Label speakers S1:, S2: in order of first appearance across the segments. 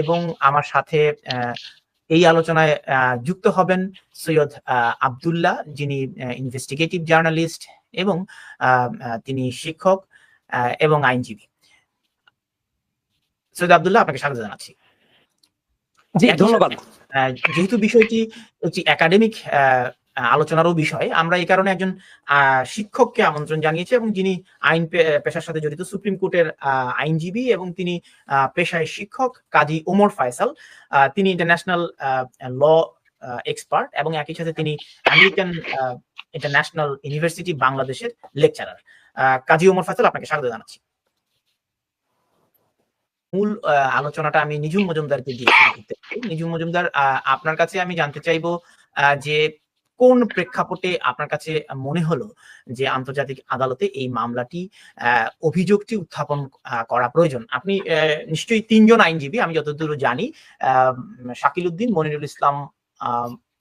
S1: এবং আমার সাথে এই আলোচনায় যুক্ত হবেন সৈয়দ আবদুল্লাহ যিনি ইনভেস্টিগেটিভ জার্নালিস্ট এবং তিনি শিক্ষক এবং আইনজীবী। সৈয়দ আবদুল্লাহ আপনাকে স্বাগত জানাচ্ছি।
S2: জি ধন্যবাদ।
S1: যেহেতু বিষয়টি একটি একাডেমিক আলোচনারও বিষয়। আমরা এই কারণে একজন শিক্ষককে আমন্ত্রণ জানিয়েছি এবং যিনি আইন পেশার সাথে জড়িত সুপ্রিম কোর্টের আইনজীবী এবং তিনি পেশায় শিক্ষক কাজী ওমর ফয়সাল। তিনি ইন্টারন্যাশনাল ল এক্সপার্ট এবং একই সাথে তিনি আমেরিকান ইন্টারন্যাশনাল ইউনিভার্সিটি বাংলাদেশের লেকচারার কাজী ওমর ফয়সাল, আপনাকে স্বাগত জানাচ্ছি। মূল আলোচনাটা আমি নিজুম মজুমদারকে দিয়ে নিজুম মজুমদার আপনার কাছে আমি জানতে চাইব যে কোন প্রেক্ষাপটে আপনার কাছে মনে হলো যে আন্তর্জাতিক আদালতে এই মামলাটি আহ, অভিযোগটি উত্থাপন করা প্রয়োজন? আপনি নিশ্চয়ই তিনজন আইনজীবী আমি যতদূর জানি আহ, শাকিল উদ্দিন মনিরুল ইসলাম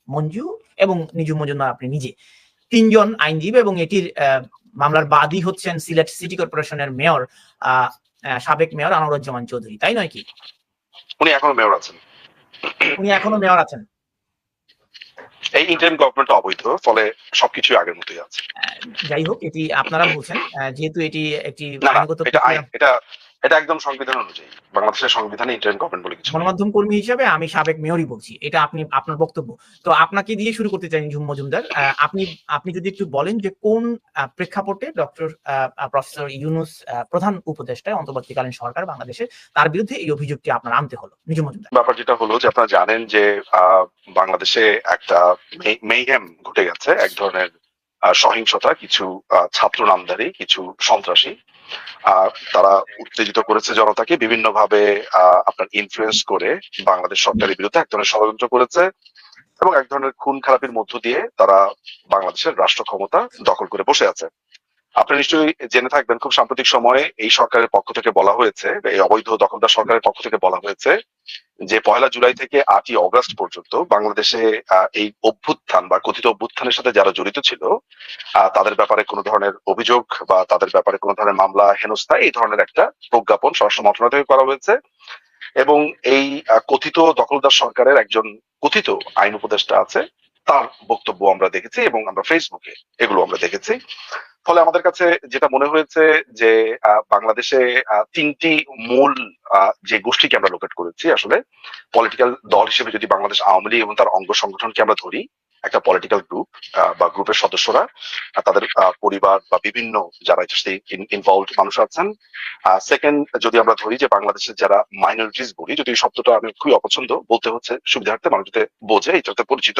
S1: মঞ্জু এবং নিজুম মজুমদার আপনি নিজে। তিনজন আইনজীবী এবং এটির মামলার বাদী হচ্ছেন সিলেট সিটি কর্পোরেশনের মেয়র সাবেক মেয়র আনোয়ারুজ্জামান চৌধুরী তাই নয় কি?
S3: উনি এখনও মেয়র আছেন।
S1: উনি এখনও মেয়র আছেন।
S3: ইন্টারিম গভর্নমেন্ট অবৈধ ফলে সবকিছু আগের মতোই আছে।
S1: যাই হোক এটি আপনারা বলছেন যেহেতু এটি একটি
S3: এটা এটা এটা একদম সংবিধান অনুযায়ী। বাংলাদেশের সংবিধানে ইন্টারিম গভর্নমেন্ট বলে কিছু
S1: গণমাধ্যম কর্মী হিসেবে আমি সাবেক মেয়রই বলছি। এটা আপনি আপনার বক্তব্য। তো আপনাকে দিয়ে শুরু করতে চাই ঝুম মজুমদার। আপনি আপনি যদি একটু বলেন যে কোন প্রেক্ষাপটে ডক্টর প্রফেসর ইউনুস প্রধান উপদেষ্টা অন্তর্বর্তীকালীন সরকার বাংলাদেশে তার বিরুদ্ধে এই অভিযোগটি আপনার আনতে হলো। নিজুম মজুমদার।
S3: ব্যাপার যেটা হলো যে আপনারা জানেন যে আহ, বাংলাদেশে একটা মেইহেম ঘটে গেছে। এক ধরনের সহিংসতা কিছু ছাত্র নামধারী কিছু সন্ত্রাসী। তারা উত্তেজিত করেছে জনতাকে বিভিন্ন ভাবে আপনার ইনফ্লুয়েন্স করে বাংলাদেশ সরকারের বিরুদ্ধে এক ধরনের ষড়যন্ত্র করেছে এবং এক ধরনের খুন খারাপির মধ্য দিয়ে তারা বাংলাদেশের রাষ্ট্র ক্ষমতা দখল করে বসে আছে। আপনি নিশ্চয়ই জেনে থাকবেন, খুব সাম্প্রতিক সময়ে এই সরকারের পক্ষ থেকে বলা হয়েছে, এই অবৈধ দখলদার সরকারের পক্ষ থেকে বলা হয়েছে যে পয়লা জুলাই থেকে আটই অগস্ট পর্যন্ত বাংলাদেশে এই অভ্যুত্থান বা কথিত অভ্যুত্থানের সাথে যারা জড়িত ছিল তাদের ব্যাপারে কোনো ধরনের অভিযোগ বা তাদের ব্যাপারে কোনো ধরনের মামলা, হেনস্থা, এই ধরনের একটা প্রজ্ঞাপন স্বরাষ্ট্র মন্ত্রণালয় থেকে করা হয়েছে। এবং এই কথিত দখলদার সরকারের একজন কথিত আইন উপদেষ্টা আছে, তার বক্তব্য আমরা দেখেছি এবং আমরা ফেসবুকে এগুলো আমরা দেখেছি। ফলে আমাদের কাছে যেটা মনে হয়েছে যে বাংলাদেশে তিনটি মূল যে গোষ্ঠীকে আমরা লোকেট করেছি আসলে পলিটিক্যাল দল হিসেবে যদি বাংলাদেশ আওয়ামী লীগ এবং তার অঙ্গ সংগঠনকে আমরা ধরি একটা পলিটিক্যাল গ্রুপ বা গ্রুপের সদস্যরা তাদের পরিবার বা বিভিন্ন যারা ইনভলভ মানুষ আছেন। সেকেন্ড যদি আমরা ধরি যে বাংলাদেশের যারা মাইনরিটিস বলি, যদি এই শব্দটা আমি খুবই অপছন্দ বলতে হচ্ছে, সুবিধার্থে মানুষ যাতে বোঝে এটাতে পরিচিত,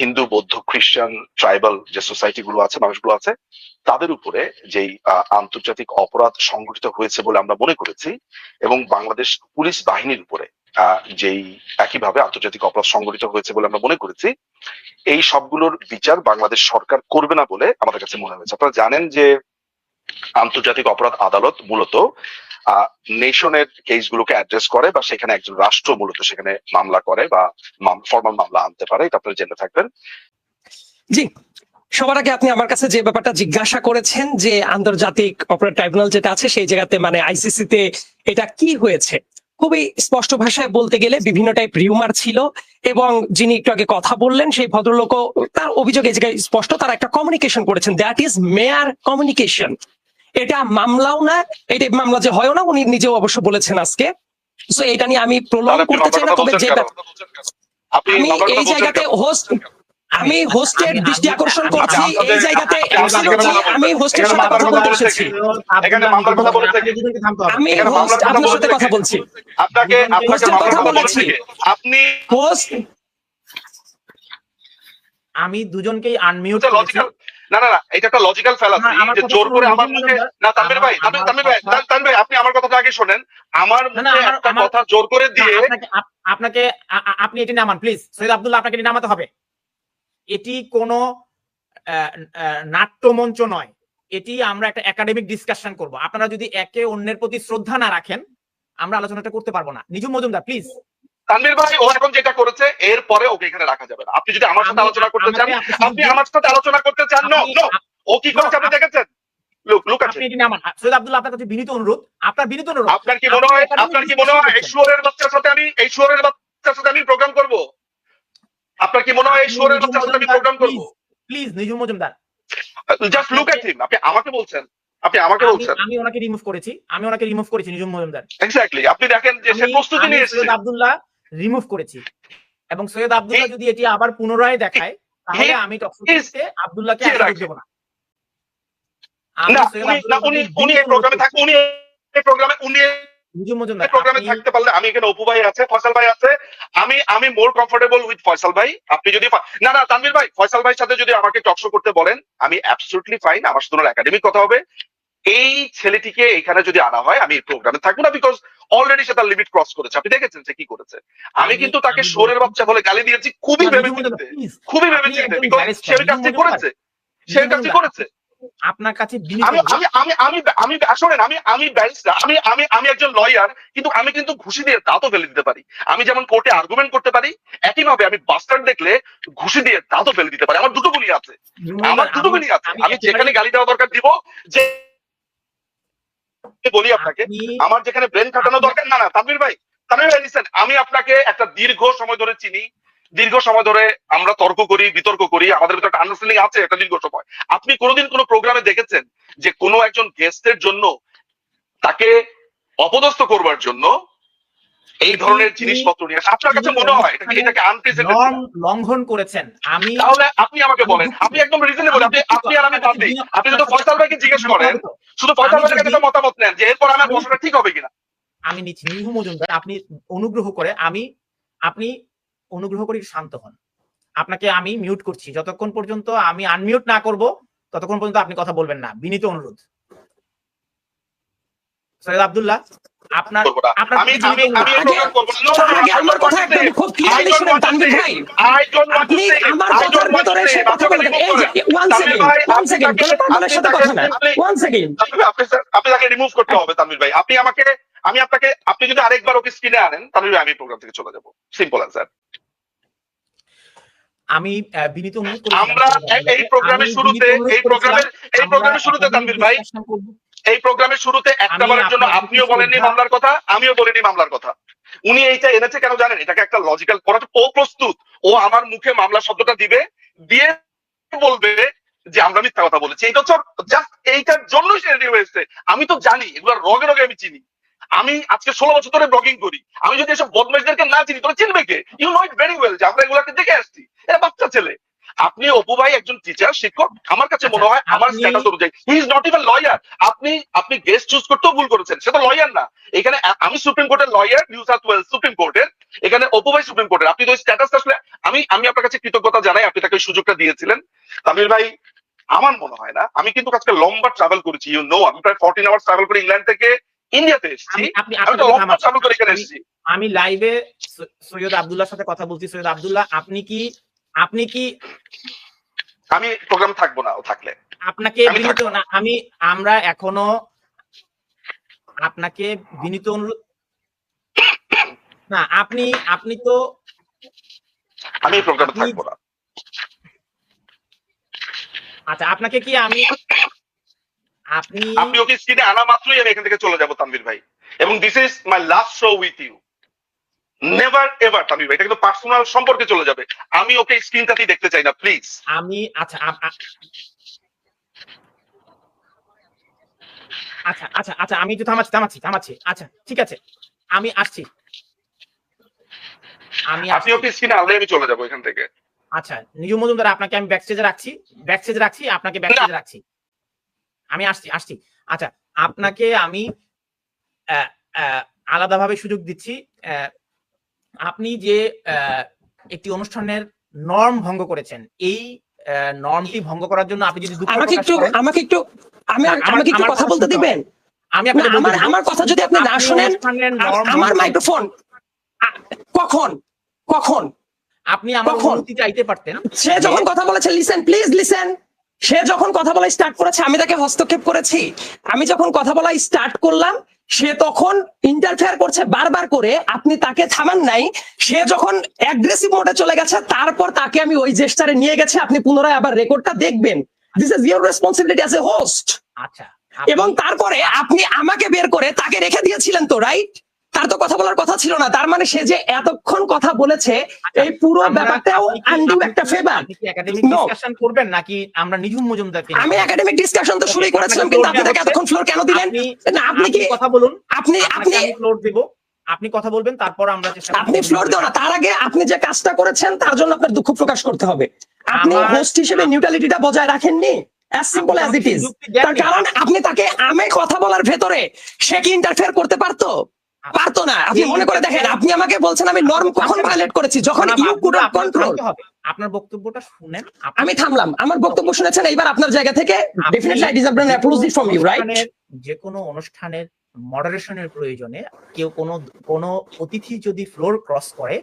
S3: হিন্দু, বৌদ্ধ, খ্রিস্টান, ট্রাইবাল যে সোসাইটি গুলো আছে, মানুষগুলো আছে, তাদের উপরে যেই আন্তর্জাতিক অপরাধ সংঘটিত হয়েছে বলে আমরা মনে করেছি, এবং বাংলাদেশ পুলিশ বাহিনীর উপরে যেই একইভাবে আন্তর্জাতিক অপরাধ সংগঠিত হয়েছে বলে আমরা মনে করেছি, এই সবগুলোর বিচার বাংলাদেশ সরকার করবে না বলে আমাদের কাছে মনে হয়েছে। আপনারা জানেন যে আন্তর্জাতিক অপরাধ আদালত মূলত নেশনের কেসগুলোকে অ্যাড্রেস করে বা সেখানে একজন রাষ্ট্র মূলত সেখানে মামলা করে বা ফর্মাল মামলা আনতে পারে, এটা আপনারা জেনে থাকবেন।
S2: জি, সবার আগে আপনি আমার কাছে যে ব্যাপারটা জিজ্ঞাসা করেছেন যে আন্তর্জাতিক অপরাধ ট্রাইব্যুনাল যেটা আছে সেই জায়গাতে মানে আইসিসি তে এটা কি হয়েছে? খুবই স্পষ্ট ভাষায় বলতে গেলে বিভিন্ন টাইপ রিউমার ছিল এবং যিনি একটু আগে কথা বললেন সেই ভদ্রলোকও তার অভিযোগ এই জায়গায় স্পষ্ট তারা একটা কমিউনিকেশন করেছেন দ্যাট ইজ মেয়ার কমিউনিকেশন এটা মামলাও না এটা মামলা যে হয় না উনি নিজেও অবশ্য বলেছেন আজকে। তো এটা নিয়ে আমি প্রলং করতে চাই না তবে যে আমি এই জায়গাতে হোস্ট আমি হোস্টের দৃষ্টি আকর্ষণ করছি এই জায়গাতে আমি হোস্টের সাথে কথা বলতে এসেছি।
S3: এখানে মামলার কথা বলেছে কি?
S2: আমি হোস্ট আপনার সাথে কথা বলছি।
S3: আপনাকে আপনাকে
S2: হোস্টের কথা
S3: কথা
S2: বলেছি।
S3: আপনি
S2: হোস্ট
S1: আমি দুজনকেই আনমিউট
S3: লজিক্যাল না না না এটা একটা লজিক্যাল ফেলাসি যে জোর করে আমার মুখে
S1: না,
S3: তানভীর ভাই তানভীর ভাই
S1: কথা-
S3: তানভীর ভাই আপনি আমার কথাটা আগে শোনেন। আমার মুখে একটা কথা জোর করে দিয়ে
S1: আপনাকে আপনি এটি নামান প্লিজ সৈয়দ আব্দুল্লাহ আপনাকে নামাতে হবে। এটি কোনো নাট্যমঞ্চ নয়। এটি আমরা একটা একাডেমিক ডিসকাশন করব। আপনারা যদি একে অন্যের প্রতি শ্রদ্ধা না রাখেন আমরা আলোচনাটা করতে পারব না। নিজুম মজুমদার প্লিজ
S3: তানভীর ভাই ও এখন যেটা করেছে এর পরে ওকে এখানে রাখা যাবে না। আপনি যদি আমার সাথে আলোচনা করতে চান
S1: আপনি
S3: আমার সাথে আলোচনা করতে চান নো নো ও কি করেছে আপনি দেখেছেন?
S1: আপনার বিনীত অনুরোধ। আপনার বিনীত অনুরোধ।
S3: আপনার কি মনে হয় আপনার কি মনে হয় এই শুয়োরের বাচ্চার সাথে আমি এই শুয়োরের বাচ্চার সাথে আমি প্রোগ্রাম করব? আপনার কি মনে হয় এই বাচ্চার সাথে আমি প্রোগ্রাম করব?
S1: Please Nijum Majumdar.
S3: Just look at him আপনি আমাকে বলছেন আপনি আমাকে বলছেন।
S1: আমি ওনাকে রিমুভ করেছি আমি ওনাকে রিমুভ করেছি নিজুম মজুমদার।
S3: এক্স্যাক্টলি আপনি দেখেন যে সে প্রস্তুতি নিয়ে এসেছে।
S1: সৈয়দ আব্দুল্লাহ রিমুভ করেছি। এবং সৈয়দ আব্দুল্লাহ যদি এটি আবার পুনরায় দেখায় তাহলে আমি টকশোতে আব্দুল্লাহকে দেব না।
S3: উনি উনি এই প্রোগ্রামে। উনি এই প্রোগ্রামে উনি প্রোগ্রামে থাকতে পারলে আমি এখানে অপু ভাই আছে ফয়সাল ভাই আছে আমি আমি মোর কমফোর্টেবল উইথ ফয়সাল ভাই। আপনি যদি না না তানভীর ভাই ফয়সাল ভাইয়ের সাথে যদি আমাকে টকশো করতে বলেন আমি অ্যাবসলুটলি ফাইন আমার শুধু একাডেমিক কথা হবে। এই ছেলেটিকে এখানে যদি আনা হয় আমি প্রোগ্রামে থাকব না বিকজ অলরেডি সে তার লিমিট ক্রস করেছে। আপনি দেখেছেন সে কি করেছে? আমি কিন্তু তাকে সোরের বাচ্চা বলে গালি দিয়েছি খুবই ভেবে খুবই ভেবে
S1: আপনি
S3: বিকজ সে কাজটি করেছে। সে কাজটি করেছে।
S1: আপনার কাছে
S3: আমি আমি আমি আমি আমি শোনেন আমি আমি ব্যারিস্টার আমি আমি আমি একজন লয়ার কিন্তু আমি কিন্তু ঘুষি দিয়ে দাঁতও ফেলে দিতে পারি। আমি যেমন কোর্টে আর্গুমেন্ট করতে পারি একই ভাবে আমি বাস্টার্ড দেখলে ঘুষি দিয়ে দাঁতও ফেলে দিতে পারি। আমার দুটো গুলি আছে। আমার দুটো গুলি আছে। আমি যেখানে গালি দেওয়া দরকার দিব যে বলি আপনাকে আমার যেখানে ব্রেন খাটানো দরকার না না তানভীর ভাই তানভীর ভাই লিসেন আমি আপনাকে একটা দীর্ঘ সময় ধরে চিনি। দীর্ঘ সময় ধরে আমরা তর্ক করি বিতর্ক করি আমাদের ভিতরে একটা আন্ডারস্ট্যান্ডিং আছে একটা দীর্ঘ সময়। আপনি কোনোদিন কোনো প্রোগ্রামে দেখেছেন যে কোনো একজন গেস্টের জন্য তাকে অপদস্থ করবার জন্য এই ধরনের জিনিসপত্র নিয়ে? আপনার কাছে মনে হয়? এটাকে এটাকে আনপ্রেসিডেন্টেড
S1: লঙ্ঘন করেছেন। আমি
S3: তাহলে আপনি আমাকে বলেন। আপনি একদম রিজনেবল আপনি আপনি আর আমি বাদ দিই। আপনি যদি ফয়সাল ভাইকে জিজ্ঞেস করেন। শুধু ফয়সাল ভাইয়ের একটা মতামত নেন যে এরপর আমার
S1: আমি-
S3: বসাটা ঠিক হবে কিনা।
S1: আমি নিচ্ছি। নিহু মজুমদার আপনি অনুগ্রহ করে আমি আপনি অনুগ্রহ করে শান্ত হন। আপনাকে আমি মিউট করছি। যতক্ষণ পর্যন্ত আমি আনমিউট না করব ততক্ষণ পর্যন্ত আপনি কথা বলবেন না। বিনীত অনুরোধ। সৈয়দ আব্দুল্লাহ আপনার আপনার
S3: আমি
S2: আগে আমার কথা একদম খুব শুনেন, তানভীর ভাই। আপনি আমার কথার
S3: don't want to
S2: ভেতরে
S3: say.
S2: এসে কথা
S3: বাচ্চাকে
S2: এই যে ওয়ান সেকেন্ড ওয়ান সেকেন্ড
S3: তাকে-
S2: সাথে কথা না। ওয়ান সেকেন্ড
S3: আপনি আপনি আপনি তাকে রিমুভ করতে হবে তানভীর ভাই। আপনি আমাকে আমি আপনাকে আপনি যদি আরেকবার ওকে স্ক্রিনে আনেন তানভীর ভাই আমি প্রোগ্রাম থেকে চলে যাব। সিম্পল অ্যান্সার
S1: আমি বিনীত অনুরোধ করেছিলাম
S3: আমরা এই- প্রোগ্রামের শুরুতে এই প্রোগ্রামের এই প্রোগ্রামের শুরুতে তানভীর ভাই এই প্রোগ্রামের শুরুতে একটা বারের জন্য আপনিও বলেননি মামলার কথা আমিও বলিনি মামলার কথা। উনি এইটা এনেছে কেন জানেন? এটাকে একটা লজিক্যাল করা ও প্রস্তুত। ও আমার মুখে মামলা শব্দটা দিবে দিয়ে বলবে যে আমরা মিথ্যা কথা বলেছি। এইটা হচ্ছে জাস্ট এইটার জন্যই সে রেডি হয়েছে। আমি তো জানি এগুলো রগে রগে আমি চিনি। আমি আজকে ষোলো বছর ধরে ব্লগিং করি। আমি যদি এসব বদমাইশদেরকে না চিনি তোরা চিনবে কে? You know it very well যে আমরা এগুলাকে দেখে আসছি। এরা বাচ্চা ছেলে। আপনি অপু ভাই একজন টিচার শিক্ষক। আমার কাছে মনে হয় আমার স্ট্যাটাস অনুযায়ী he is not even lawyer আপনি আপনি গেস্ট চুজ করতেও ভুল করেছেন। সে তো লয়ার না। এখানে আমি সুপ্রিম কোর্টের lawyer New South Wales supreme কোর্টের এখানে অপু ভাই সুপ্রিম কোর্টের আপনি তো স্ট্যাটাস আসলে আমি আমি আপনার কাছে কৃতজ্ঞতা জানাই আপনি তাকে সুযোগটা দিয়েছিলেন। তামির ভাই আমার মনে হয় না। আমি কিন্তু আজকে লম্বা ট্রাভেল করেছি ইউ নো আমি প্রায় ফোরটিন আওয়ার্স ট্রাভেল করে ইংল্যান্ড থেকে ইন্ডিয়াতে এসেছি।
S1: আমি- আপনি
S3: করে এখানে এসেছি।
S1: লাইভে সৈয়দ আব্দুল্লাহর সাথে কথা বলছি। সৈয়দ আব্দুল্লাহ আপনি কি আপনি কি
S3: আমি প্রোগ্রাম থাকব না থাকলে।
S1: আপনাকে বিনীত না। আমি আমরা এখনও আপনাকে বিনীত অনুরোধ না আপনি আপনি তো
S3: আমি প্রোগ্রামে থাকব না।
S1: আচ্ছা আপনাকে কি আমি আপনি
S3: আপনি ওকে স্ক্রিনে আনা মাত্রই আমি এখান থেকে চলে যাব তানভীর ভাই। এবং this is my last show with you never ever Tanvir ভাই এটা কিন্তু পার্সোনাল সম্পর্কে চলে যাবে। আমি ওকে স্ক্রিনটাতেই দেখতে চাই না প্লিজ
S1: আমি আচ্ছা আচ্ছা আচ্ছা আচ্ছা আমি একটু থামাচ্ছি থামাচ্ছি থামাচ্ছি। আচ্ছা ঠিক আছে। আমি আসছি। আমি
S3: আপনি ওকে স্ক্রিনে আনলে আমি চলে যাব এখান থেকে।
S1: আচ্ছা নিজু মজুমদার আপনাকে আমি ব্যাকস্টেজে রাখছি। ব্যাকস্টেজে রাখছি আপনাকে ব্যাকস্টেজে রাখছি। আমি আসছি আসছি। আচ্ছা আপনাকে আমি আলাদাভাবে সুযোগ দিচ্ছি আপনি যে একটি অনুষ্ঠানের নর্ম ভঙ্গ করেছেন এই নর্মটি ভঙ্গ করার জন্য আপনি যদি
S2: আমাকে একটু আমাকে একটু আমি আমাকে একটু কথা বলতে দিবেন?
S1: আমি
S2: আমার আমার কথা যদি আপনি না শুনেন আমার মাইক্রোফোন কখন? কখন?
S1: আপনি আমার? অনুমতি চাইতে পারতেন।
S2: সে যখন কথা বলেছে লিসেন প্লিজ লিসেন সে যখন কথা বলা স্টার্ট করেছে আমি তাকে হস্তক্ষেপ করেছি। আমি যখন কথা বলা স্টার্ট করলাম সে তখন ইন্টারফেয়ার করছে বারবার করে আপনি তাকে থামান নাই। সে যখন অ্যাগ্রেসিভ মোডে চলে গেছে তারপর তাকে আমি ওই জেস্টারে নিয়ে গেছে আপনি পুনরায় আবার রেকর্ডটা দেখবেন। This is your responsibility as a host
S1: আচ্ছা
S2: এবং তারপরে আপনি আমাকে বের করে তাকে রেখে দিয়েছিলেন তো রাইট তার তো কথা বলার কথা ছিল না। তার মানে সে যে এতক্ষণ কথা বলেছে এই পুরো ব্যাপারটাও আন্ডু একটা ফেভার
S1: একাডেমিক ডিসকাশন করবেন নাকি আমরা নিঝুম মজুমদারকে
S2: আমি একাডেমিক ডিসকাশন তো শুরুই করেছিলাম কিন্তু আপনি তাকে এতক্ষণ ফ্লোর কেন দিলেন?
S1: আপনি
S2: না আপনি কি
S1: কথা বলুন।
S2: আপনি
S1: আপনি ফ্লোর দেব। আপনি কথা বলবেন তারপর আমরা চেষ্টা
S2: আপনি ফ্লোর দেও না তার আগে আপনি যে কাজটা করেছেন তার জন্য আপনার দুঃখ প্রকাশ করতে হবে। আপনি হোস্ট হিসেবে নিউট্রালিটিটা বজায় রাখেননি। As simple as it is তার কারণ আপনি তাকে আমি কথা বলার ভেতরে সে কি ইন্টারফেয়ার করতে পারতো? পারতো না। আপনি মনে করে দেখেন আপনি আমাকে বলছেন আমি নর্ম কখন ভায়োলেট করেছি যখন ইউ কুড
S1: আপনার
S2: কন্ট্রোল
S1: আপনার বক্তব্যটা শুনেন
S2: আমি থামলাম। আমার বক্তব্য শুনেছেন এইবার আপনার জায়গা থেকে definitely I deserve an apology from you right
S1: যে কোনো অনুষ্ঠানের মডারেশনের প্রয়োজনে কেউ কোনো কোনো অতিথি যদি ফ্লোর ক্রস করে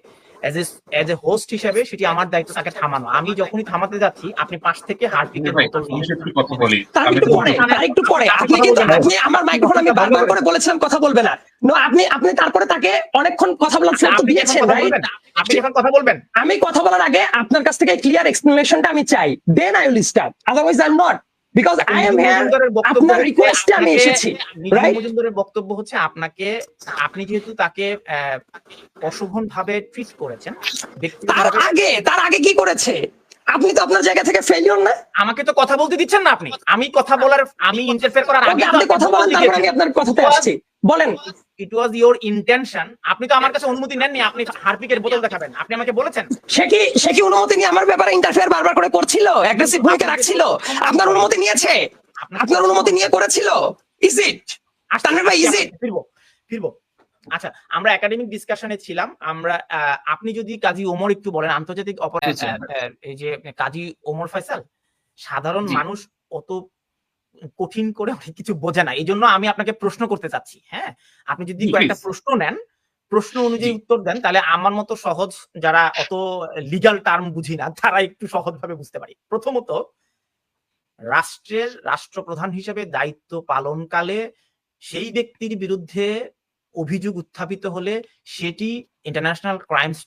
S1: এজ এ হোস্ট হিসেবে সেটি আমার দায়িত্ব তাকে থামানো। আমি যখনই থামাতে যাচ্ছি আপনি পাশ থেকে হার্পিকের বোতল
S4: একটু কথা বলি।
S2: একটু পরে একটু পরে। আপনি কিন্তু আপনি আমার মাইক্রোফোন আমি বারবার করে বলেছিলাম কথা বলবে না। নো আপনি আপনি তারপরে তাকে অনেকক্ষণ কথা বলার
S1: এখন
S2: দিয়েছেন
S1: কথা
S2: রাইট
S1: বলবেন? আপনি এখন কথা বলবেন।
S2: আমি কথা বলার আগে আপনার কাছ থেকে ক্লিয়ার এক্সপ্লেনেশনটা আমি চাই। Then I will start otherwise I am not because I am here আপনার রিকোয়েস্টে আমি এসেছি রাইট
S1: মজুমদারের বক্তব্য হচ্ছে আপনাকে আপনি যেহেতু তাকে অশোভন ভাবে ট্রিট করেছেন
S2: তার আগে তার আগে কি করেছে? আপনি তো আপনার জায়গা থেকে ফেলিওর না?
S1: আমাকে তো কথা বলতে দিচ্ছেন না আপনি। আমি কথা বলার আমি ইন্টারফেয়ার করার আগে
S2: আপনি কথা বলেন তারপর আমি আপনার কথাতে আসছি। বলেন
S1: ইট ওয়াজ ইওর ইন্টেনশন আপনি তো আমার কাছে অনুমতি নেননি আপনি হারপিকের বোতল দেখাবেন আপনি আমাকে বলেছেন।
S2: সে কি সে কি অনুমতি নিয়ে আমার ব্যাপারে ইন্টারফেয়ার বারবার করে করছিল? অ্যাগ্রেসিভ ভূমিকা রাখছিল? আপনার অনুমতি নিয়েছে? আপনার অনুমতি নিয়ে করেছিল? ইজ ইট তানভীর ভাই ইজ ইট
S1: ফিরবো ফিরবো। আচ্ছা আমরা একাডেমিক ডিসকাশনে ছিলাম। আমরা আহ, আপনি যদি কাজী ওমর একটু বলেন আন্তর্জাতিক অপরাধ আহ, এই যে কাজী ওমর ফয়সাল সাধারণ মানুষ অত কঠিন করে অনেক কিছু বোঝে না। এই জন্য আমি আপনাকে প্রশ্ন করতে চাচ্ছি হ্যাঁ? আপনি যদি কয়েকটা প্রশ্ন নেন প্রশ্ন অনুযায়ী উত্তর দেন তাহলে আমার মতো সহজ যারা অত লিগাল টার্ম বুঝি না তারা একটু সহজভাবে বুঝতে পারি। প্রথমত রাষ্ট্রের রাষ্ট্রপ্রধান হিসেবে দায়িত্ব পালনকালে সেই ব্যক্তির বিরুদ্ধে অভিযোগ উত্থাপিত হলে সেটি ইন্টারন্যাশনাল ক্রাইমস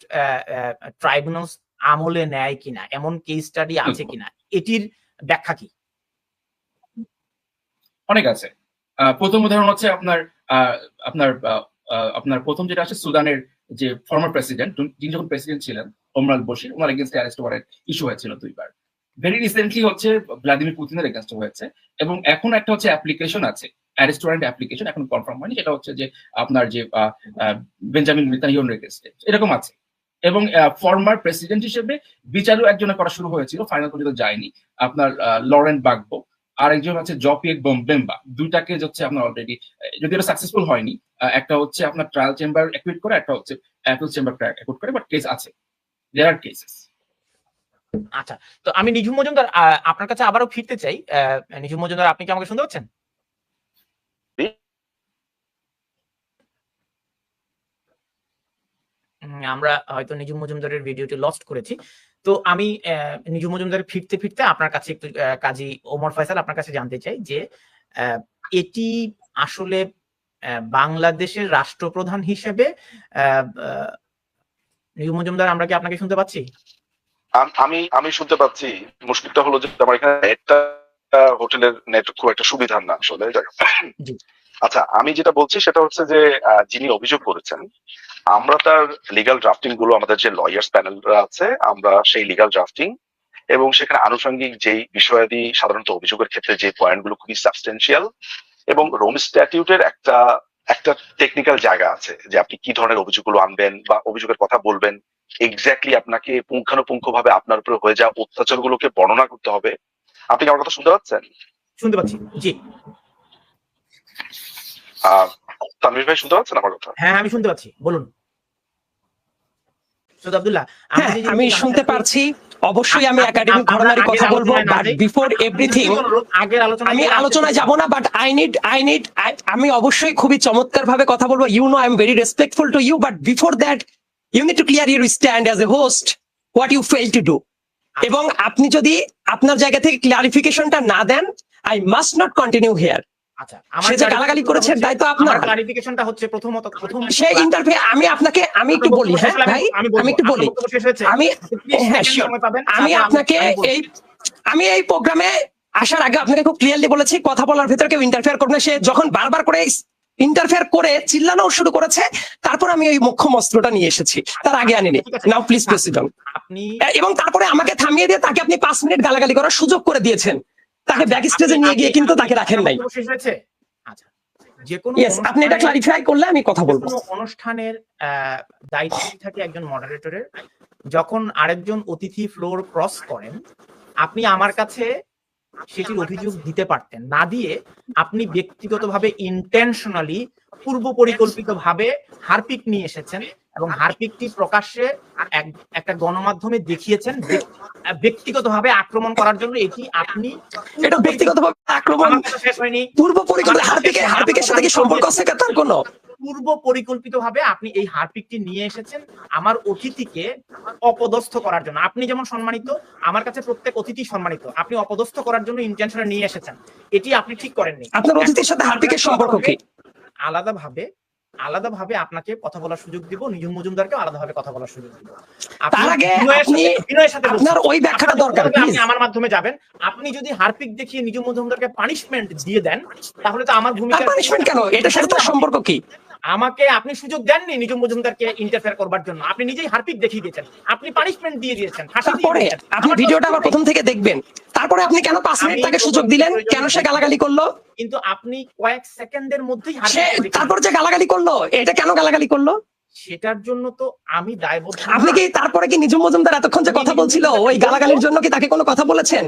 S1: ট্রাইব্যুনালস আমলে নেয় কিনা এমন কেস স্টাডি আছে কিনা এটির ব্যাখ্যা কি?
S4: অনেক আছে। প্রথম উদাহরণ হচ্ছে আপনার আপনার আপনার প্রথম যেটা আছে সুদানের যে ফর্মার প্রেসিডেন্ট যিনি যখন প্রেসিডেন্ট ছিলেন ওমরাল বশির, ওনার এগেনস্টে অ্যারেস্ট ওয়ারেন্ট ইস্যু হয়েছিল দুইবার। ভেরি রিসেন্টলি হচ্ছে ভ্লাদিমির পুতিনের এগেনস্টে হয়েছে এবং এখন একটা হচ্ছে অ্যাপ্লিকেশন আছে অ্যারেস্ট ওয়ারেন্ট অ্যাপ্লিকেশন এখন কনফার্ম হয়নি, সেটা হচ্ছে যে আপনার যে বেঞ্জামিন নেতানিয়াহুর এগেনস্টে এরকম আছে। এবং ফর্মার প্রেসিডেন্ট হিসেবে বিচারও একজনের করা শুরু হয়েছিল ফাইনাল পর্যন্ত যায়নি। আপনার লরেন বাগবো আরেকজন আছে জপিয়েক বেম্বা দুইটাকে হচ্ছে আপনার অলরেডি যদি এটা সাকসেসফুল হয়নি একটা হচ্ছে আপনার ট্রায়াল চেম্বার অ্যাকুইট করে, একটা হচ্ছে অ্যাপিল চেম্বার অ্যাকুইট করে বাট কেস আছে। দেয়ার আর কেসেস
S1: আচ্ছা তো আমি নিঝুম মজুমদার আপনার কাছে আবারও ফিরতে চাই। নিঝুম মজুমদার, আপনি কি আমাকে শুনতে পাচ্ছেন? আমরা হয়তো নিঝুম মজুমদারের ভিডিওটি লস্ট করেছি। তো আমি নিঝুম মজুমদার ফিরতে ফিরতে আপনার কাছে একটু কাজী ওমর ফয়সাল আপনার কাছে জানতে চাই যে এটি আসলে বাংলাদেশের রাষ্ট্রপ্রধান হিসেবে নিঝুম মজুমদার আমরা কি আপনাকে শুনতে পাচ্ছি?
S3: আমি আমি শুনতে পাচ্ছি। মুশকিলটা হলো যে আমার এখানে নেটটা হোটেলের নেট খুব একটা সুবিধা না আসলে। আচ্ছা আমি যেটা বলছি সেটা হচ্ছে যে যিনি অভিযোগ করেছেন আমরা তার লিগাল ড্রাফটিংগুলো আমাদের যে লয়ার্স প্যানেলরা আছে আমরা সেই লিগাল ড্রাফটিং এবং সেখানে আনুষঙ্গিক যেই বিষয়াদি সাধারণত অভিযোগের ক্ষেত্রে যে পয়েন্টগুলো খুবই সাবস্টেন্সিয়াল এবং রোম স্ট্যাটিউটের একটা একটা টেকনিক্যাল জায়গা আছে যে আপনি কি ধরনের অভিযোগগুলো আনবেন বা অভিযোগের কথা বলবেন। এক্স্যাক্টলি আপনাকে পুঙ্খানুপুঙ্খ ভাবে আপনার উপরে হয়ে যাওয়া অত্যাচারগুলোকে বর্ণনা করতে হবে। আপনি কি আমার কথা শুনতে পাচ্ছেন?
S1: শুনতে পাচ্ছি জি।
S3: তানভীর ভাই শুনতে পাচ্ছেন আমার কথা?
S1: হ্যাঁ আমি শুনতে পাচ্ছি। বলুন। সৈয়দ আব্দুল্লাহ আমরা
S2: হ্যাঁ আমি শুনতে পারছি। অবশ্যই আমি একাডেমিক ঘটনার কথা বলব বাট বিফোর এভরিথিং আমি আলোচনায় যাব না but I need I need আমি অবশ্যই খুবই চমৎকার ভাবে কথা বলব। You know I am very respectful to you but before that you need to clear your stand as a host what you fail to do এবং আপনি যদি আপনার জায়গা থেকে ক্লারিফিকেশনটা না then I must not continue here
S1: আচ্ছা
S2: সে যে গালাগালি করেছে তাই তো আপনার।
S1: ক্লারিফিকেশনটা হচ্ছে প্রথমত প্রথম
S2: সে ইন্টারভিউ আমি আপনাকে আমি একটু বলি হ্যাঁ ভাই
S1: আমি
S2: আমি একটু বলি। আমি
S1: আপনি 30 সেকেন্ড
S2: sure.
S1: সময় পাবেন।
S2: আমি আপনাকে এই আমি এই প্রোগ্রামে আসার আগে আপনাকে খুব ক্লিয়ারলি বলেছি কথা বলার ভিতরে কেউ ইন্টারফেয়ার করবে না। সে যখন বারবার করে ইন্টারফেয়ার করে চিল্লানো শুরু করেছে তারপর আমি ওই মুখ্যম অস্ত্রটা নিয়ে এসেছি। তার আগে আনিনি। নাও প্লিজ প্রেসিডেন্ট
S1: আপনি
S2: এবং তারপরে আমাকে থামিয়ে দিয়ে তাকে আপনি পাঁচ মিনিট গালাগালি করার সুযোগ করে দিয়েছেন। তাকে ব্যাক স্টেজে নিয়ে গিয়ে কিন্তু তাকে রাখেন নাই।
S1: আচ্ছা যে কোনো
S2: আপনি এটা ক্লারিফাই করলে আমি কথা বলব।
S1: অনুষ্ঠানের দায়িত্ব থাকে একজন মডারেটরের যখন আরেকজন অতিথি ফ্লোর ক্রস করেন আপনি আমার কাছে সেটির অভিযোগ দিতে পারতেন। না দিয়ে আপনি ব্যক্তিগতভাবে ইন্টেনশনালি পূর্ব পরিকল্পিত ভাবে হারপিক নিয়ে এসেছেন। এবং হারপিকটি প্রকাশ্যে একটা গণমাধ্যমে দেখিয়েছেন ব্যক্তিগতভাবে আক্রমণ করার জন্য এটি আপনি
S2: এটা ব্যক্তিগতভাবে আক্রমণ
S1: শেষ হয়নি।
S2: পূর্ব পরিকল্পিত হার্পিকে হার্পিকের সাথে কি সম্পর্ক আছে তার কোনো?
S1: পূর্ব পরিকল্পিত ভাবে আপনি এই হারপিকটি নিয়ে এসেছেন আমার অতিথিকে অপদস্থ করার জন্য। আপনি যেমন সম্মানিত আমার কাছে প্রত্যেক অতিথি সম্মানিত। আপনি অপদস্থ করার জন্য ইন্টেনশনে নিয়ে এসেছেন। এটি আপনি ঠিক করেননি।
S2: আপনার অতিথির সাথে হার্পিকের সম্পর্ক কি?
S1: আলাদাভাবে আলাদাভাবে আপনাকে কথা বলার সুযোগ দিব নিজুম মজুমদারকে আলাদাভাবে কথা বলার সুযোগ দিব।
S2: তার আগে আপনি আপনার ওই ব্যাখ্যাটা দরকার
S1: আপনি আমার মাধ্যমে যাবেন? আপনি যদি হারপিক দেখিয়ে নিজুম মজুমদারকে পানিশমেন্ট দিয়ে দেন তাহলে তো আমার ভূমিকা
S2: পানিশমেন্ট কেন? এটা সাথে তার সম্পর্ক কি?
S1: আমাকে আপনি সুযোগ দেননি নিজম মজুমদারকে ইন্টারফেয়ার করবার জন্য। আপনি নিজেই হারপিক দেখিয়ে দিয়েছেন। আপনি পানিশমেন্ট দিয়ে দিয়েছেন।
S2: তারপরে আপনি ভিডিওটা আবার প্রথম থেকে দেখবেন। তারপরে আপনি কেন পাঁচ মিনিট তাকে সুযোগ দিলেন? কেন সে গালাগালি করল?
S1: কিন্তু আপনি কয়েক সেকেন্ডের মধ্যেই
S2: তারপর যে গালাগালি করল এটা কেন গালাগালি করল?
S1: সেটার জন্য তো আমি দায়বদ্ধ।
S2: আপনি কি তারপরে কি নিজুম মজুমদার এতক্ষণ যে কথা বলছিল ওই গালাগালির জন্য কি তাকে কোনো কথা বলেছেন?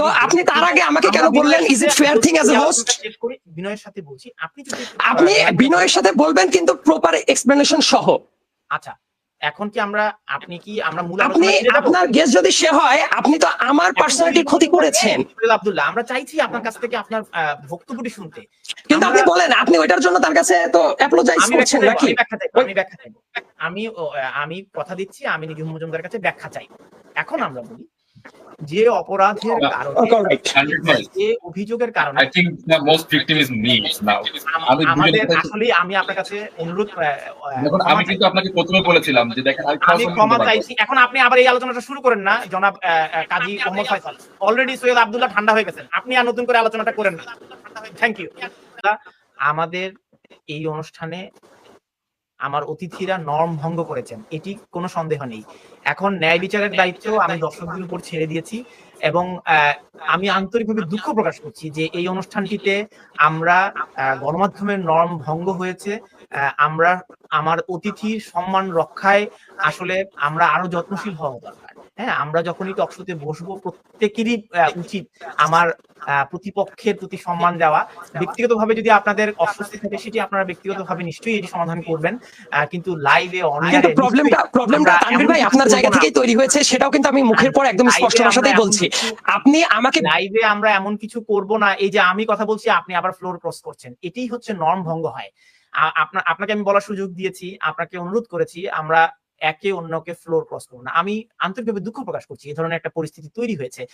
S2: তো
S1: আমি
S2: আপনি তার আগে আমাকে কেন বললেন, it
S1: সাথে বিনয়ের বলছি আপনি যদি
S2: আপনি বিনয়ের সাথে বলবেন কিন্তু প্রপার এক্সপ্লেনেশন সহ।
S1: আচ্ছা এখন কি আমরা আপনি কি আমরা মূল
S2: আপনি? আপনার গেস্ট যদি সে হয় আপনি তো আমার ক্ষতি করেছেন।
S1: আব্দুল্লাহ আমরা চাইছি আপনার কাছ থেকে আপনার বক্তব্যটি শুনতে।
S2: কিন্তু আপনি বলেন আপনি ওইটার জন্য তার কাছে তো অ্যাপোলোজাইজ করছেন
S1: ব্যাখ্যা
S2: নাকি?
S1: আমি ব্যাখ্যা চাইব, আমি কথা দিচ্ছি আমি নিজুম মজুমদার কাছে ব্যাখ্যা চাই। এখন আমরা বলি যে অপরাধের কারণে যে অভিযোগের কারণে
S4: I think the most victim is me now.
S1: আম-
S4: আমি
S1: আমাদের আসলে আমি আপনার কাছে অনুরোধ
S4: আমি কিন্তু আপনাকে প্রথমে বলেছিলাম যে দেখেন আমি
S1: ক্ষমা চাইছি। এখন আপনি আবার এই আলোচনাটা শুরু করেন না জনাব কাজী মোহাম্মদ ফয়সাল অলরেডি সৈয়দ আব্দুল্লাহ ঠান্ডা হয়ে গেছেন। আপনি আর নতুন করে আলোচনাটা করেন না। থ্যাংক ইউ আমাদের এই অনুষ্ঠানে আমার অতিথিরা নর্ম ভঙ্গ করেছেন। এটি কোনো সন্দেহ নেই। এখন ন্যায় বিচারের দায়িত্ব আমি দর্শকদের উপর ছেড়ে দিয়েছি এবং আমি আন্তরিকভাবে দুঃখ প্রকাশ করছি যে এই অনুষ্ঠানটিতে আমরা গণমাধ্যমের নর্ম ভঙ্গ হয়েছে। আমরা, আমার অতিথির সম্মান রক্ষায় আসলে আমরা আরও যত্নশীল হওয়া দরকার। হ্যাঁ আমরা যখনই টকশোতে বসবো প্রত্যেকেরই উচিত আমার প্রতিপক্ষের প্রতি সম্মান দেওয়া। ব্যক্তিগতভাবে যদি আপনাদের অস্বস্তি থাকে সেটি আপনারা ব্যক্তিগতভাবে নিশ্চয়ই এটি সমাধান করবেন। কিন্তু লাইভে
S2: কিন্তু প্রবলেমটা প্রবলেমটা তানভীর ভাই আপনার জায়গা থেকেই তৈরি হয়েছে সেটাও কিন্তু আমি মুখের পর একদম স্পষ্ট ভাষাতেই বলছি। আপনি আমাকে
S1: লাইভে আমরা এমন কিছু করব না এই যে আমি কথা বলছি আপনি আবার ফ্লোর ক্রস করছেন। এটাই হচ্ছে নর্ম ভঙ্গ হয়। আপনার আপনাকে আমি বলার সুযোগ দিয়েছি আপনাকে অনুরোধ করেছি আমরা একে অন্যকে ফ্লোর ক্রস করব না। আমি আন্তরিকভাবে দুঃখ প্রকাশ করছি এই ধরনের একটা পরিস্থিতি তৈরি হয়েছে।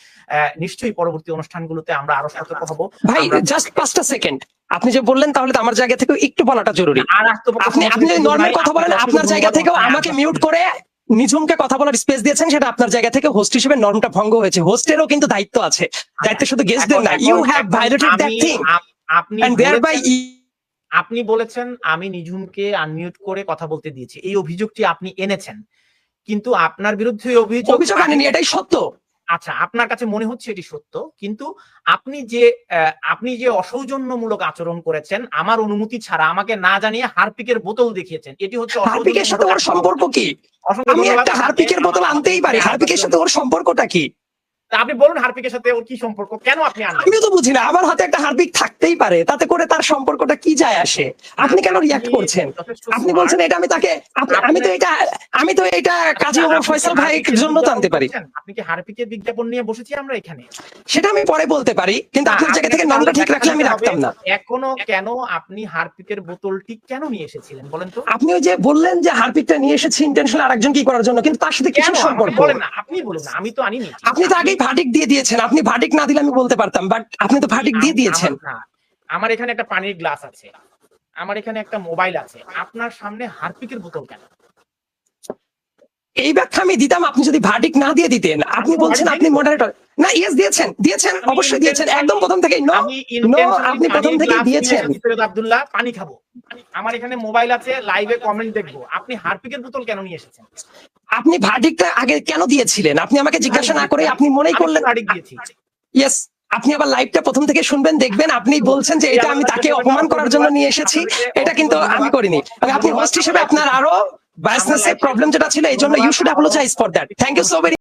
S1: নিশ্চয়ই পরবর্তী অনুষ্ঠানগুলোতে আমরা আরও সতর্ক হব।
S2: ভাই জাস্ট পাঁচটা সেকেন্ড আপনি যে বললেন তাহলে তো আমার জায়গা থেকেও একটু বলাটা জরুরি।
S1: আর
S2: আপনি আপনি নর্মাল কথা বলেন আপনার জায়গা থেকেও
S1: হ্যাঁ,
S2: আমাকে মিউট করে নিঝুমকে কথা বলার স্পেস দিয়েছেন সেটা আপনার জায়গা থেকে হোস্ট হিসেবে নর্মটা ভঙ্গ হয়েছে। হোস্টেরও কিন্তু দায়িত্ব আছে। দায়িত্ব শুধু গেস্টদের না। You have violated that thing
S1: আপনি
S2: এন্ড দেয়ার বাই
S1: বলেছেন- আপনি বলেছেন আমি নিঝুমকে আনমিউট করে কথা বলতে দিয়েছি। এই অভিযোগটি আপনি এনেছেন। কিন্তু আপনার বিরুদ্ধে অভিযোগ
S2: অভিযোগ আনেনি এটাই সত্য।
S1: আচ্ছা আপনার কাছে মনে হচ্ছে এটি সত্য? কিন্তু আপনি যে আপনি যে অসৌজন্যমূলক আচরণ করেছেন আমার অনুমতি ছাড়া আমাকে না জানিয়ে হারপিকের বোতল দেখিয়েছেন এটি হচ্ছে
S2: হার্পিকের সাথে ওর সম্পর্ক কি? আমি একটা। হার্পিকের বোতল আনতেই পারি। হার্পিকের সাথে ওর সম্পর্কটা কি?
S1: আপনি বলুন হারপিকের সাথে ওর কি সম্পর্ক? কেন আপনি আনলেন?
S2: আমিও তো বুঝি না। আমার হাতে একটা হার্পিক থাকতেই পারে। তাতে করে তার সম্পর্কটা কি যায় আসে? আপনি কেন রিয়াক্ট করছেন? আপনি বলছেন এটা আমি তাকে আমি তো এটা আমি তো এটা কাজী ওমর ফয়সাল ভাইয়ের জন্য পারি।
S1: আপনি কি হারপিকের বিজ্ঞাপন নিয়ে বসেছি আমরা এখানে?
S2: সেটা আমি পরে বলতে পারি কিন্তু আপনার জায়গা থেকে নামটা ঠিক রাখলে আমি রাখতাম না।
S1: এখনও কেন আপনি হারপিকের বোতলটি কেন নিয়ে এসেছিলেন? বলেন তো।
S2: আপনি ওই যে বললেন যে হারপিকটা নিয়ে এসেছি ইন্টেনশনাল আরেকজন কি করার জন্য কিন্তু তার সাথে
S1: কেন?
S2: সম্পর্ক?
S1: বলেন না আপনি বলুন না আমি তো আনিনি।
S2: আপনি তো আগেই ভাটিক দিয়ে দিয়েছেন। আপনি ভাটিক না দিলে আমি বলতে পারতাম বাট আপনি তো ভাটিক দিয়ে দিয়েছেন।
S1: আমার- এখানে একটা পানির গ্লাস আছে। আমার এখানে একটা মোবাইল আছে। আপনার সামনে হারপিকের বোতল কেন?
S2: এই ব্যাখ্যা আমি দিতাম আপনি যদি ভাটিক না দিয়ে দিতেন আপনি বলছেন আপনি। মডারেটর না ইয়েস দিয়েছেন দিয়েছেন অবশ্যই দিয়েছেন একদম প্রথম থেকেই নো
S1: নো
S2: আপনি প্রথম থেকেই দিয়েছেন।
S1: সৈয়দ আব্দুল্লাহ পানি খাব। আমার এখানে মোবাইল আছে লাইভে কমেন্ট দেখব। আপনি হারপিকের বোতল কেন নিয়ে এসেছেন?
S2: আপনি ভার্ডিকটা আগে কেন দিয়েছিলেন? আপনি আমাকে জিজ্ঞাসা না করে আপনি মনেই করলেন
S1: verdict দিয়েছি।
S2: ইয়েস আপনি আবার লাইভটা প্রথম থেকে শুনবেন দেখবেন আপনি বলছেন যে এটা আমি তাকে অপমান করার জন্য নিয়ে এসেছি এটা কিন্তু আমি করিনি। আপনি হোস্ট হিসেবে আপনার আরও বায়াসনেস প্রবলেম যেটা ছিল এই জন্য you should apologise for that thank you so very